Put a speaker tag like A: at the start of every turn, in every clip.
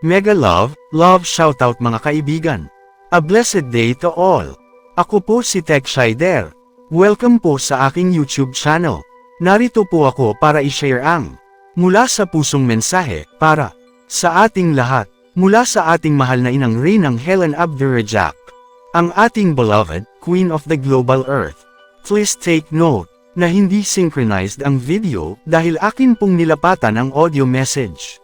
A: Mega love, love shoutout mga kaibigan. A blessed day to all. Ako po si Tech Shider. Welcome po sa aking YouTube channel. Narito po ako para i-share ang mula sa pusong mensahe para sa ating lahat. Mula sa ating mahal na inang Reynang Helen Abdurrajak. Ang ating beloved, Queen of the Global Earth. Please take note na hindi synchronized ang video dahil akin pong nilapatan ang audio message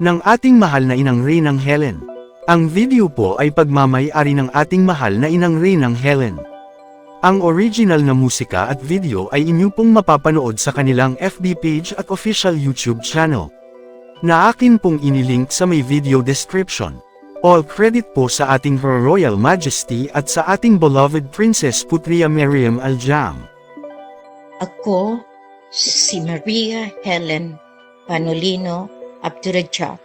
A: ng ating mahal na inang Reynang Helen. Ang video po ay pagmamayari ng ating mahal na inang Reynang Helen. Ang original na musika at video ay inyo pong mapapanood sa kanilang FB page at official YouTube channel. Na akin pong inilink sa may video description. All credit po sa ating Her Royal Majesty at sa ating beloved Princess Putria Miriam Aljam.
B: Ako, si Maria Helen Panolino Abdurajak,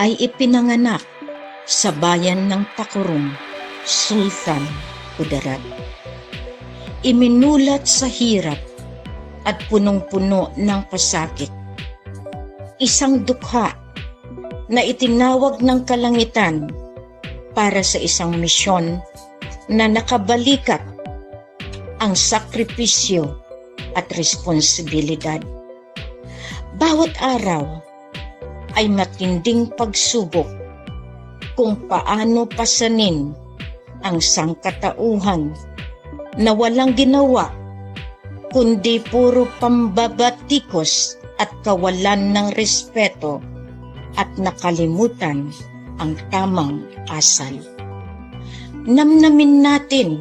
B: ay ipinanganak sa bayan ng Takurong, Sultan Kudarat. Iminulat sa hirap at punong-puno ng pasakit. Isang dukha na itinawag ng kalangitan para sa isang misyon na nakabalikat ang sakripisyo at responsibilidad. Bawat araw ay matinding pagsubok kung paano pasanin ang sangkatauhan na walang ginawa kundi puro pambabatikos at kawalan ng respeto at nakalimutan ang tamang asal. Namnamin natin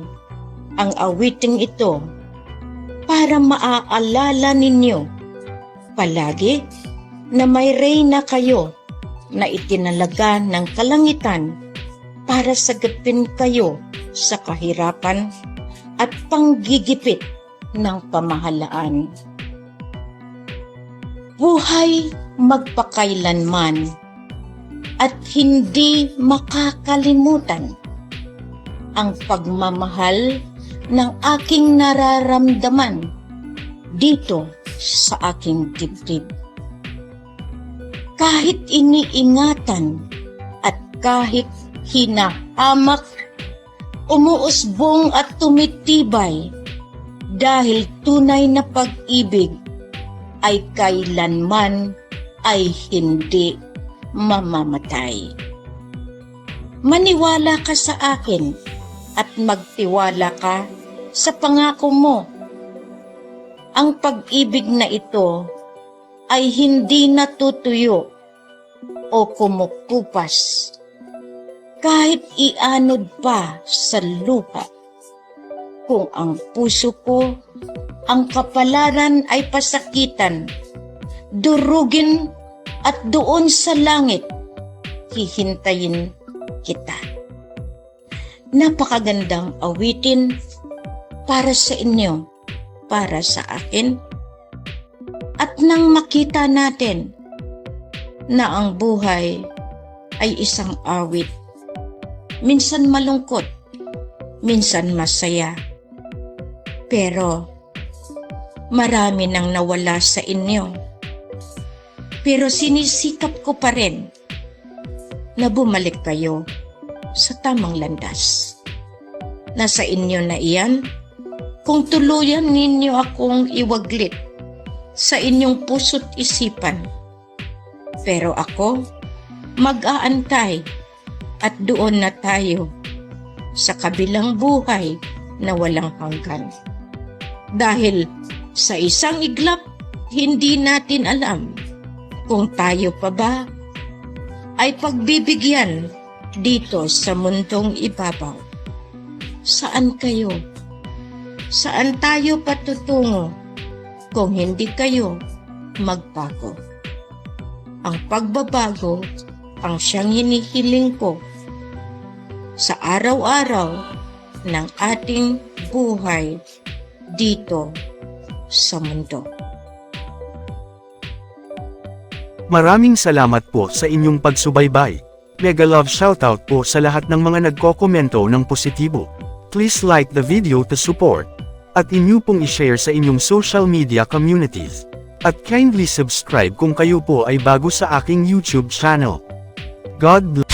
B: ang awiting ito para maaalala ninyo palagi na may reyna kayo na itinalaga ng kalangitan para sagapin kayo sa kahirapan at panggigipit ng pamahalaan. Buhay magpakailanman at hindi makakalimutan ang pagmamahal ng aking nararamdaman dito sa aking dibdib. Kahit iniingatan at kahit hinahamak, umuusbong at tumitibay dahil tunay na pag-ibig ay kailanman ay hindi mamamatay. Maniwala ka sa akin at magtiwala ka sa pangako mo. Ang pag-ibig na ito ay hindi natutuyo o kumukupas kahit ianod pa sa lupa. Kung ang puso ko, ang kapalaran ay pasakitan, durugin at doon sa langit, hihintayin kita napakagandang awitin para sa inyo, para sa akin. At nang makita natin na ang buhay ay isang awit, minsan malungkot, minsan masaya. Pero marami nang nawala sa inyo. Pero sinisikap ko pa rin na bumalik kayo sa tamang landas. Nasa inyo na iyan kung tuluyan ninyo akong iwaglit sa inyong puso't isipan. Pero ako, mag-aantay at doon na tayo sa kabilang buhay na walang hanggan. Dahil sa isang iglap, hindi natin alam kung tayo pa ba ay pagbibigyan dito sa mundong ibabaw. Saan kayo? Saan tayo patutungo kung hindi kayo magbago? Ang pagbabago ang siyang hinihiling ko sa araw-araw ng ating buhay dito sa mundo.
A: Maraming salamat po sa inyong pagsubaybay. Mega love shoutout po sa lahat ng mga nagkokomento ng positibo. Please like the video to support. At inyo pong i-share sa inyong social media communities. At kindly subscribe kung kayo po ay bago sa aking YouTube channel. God bless.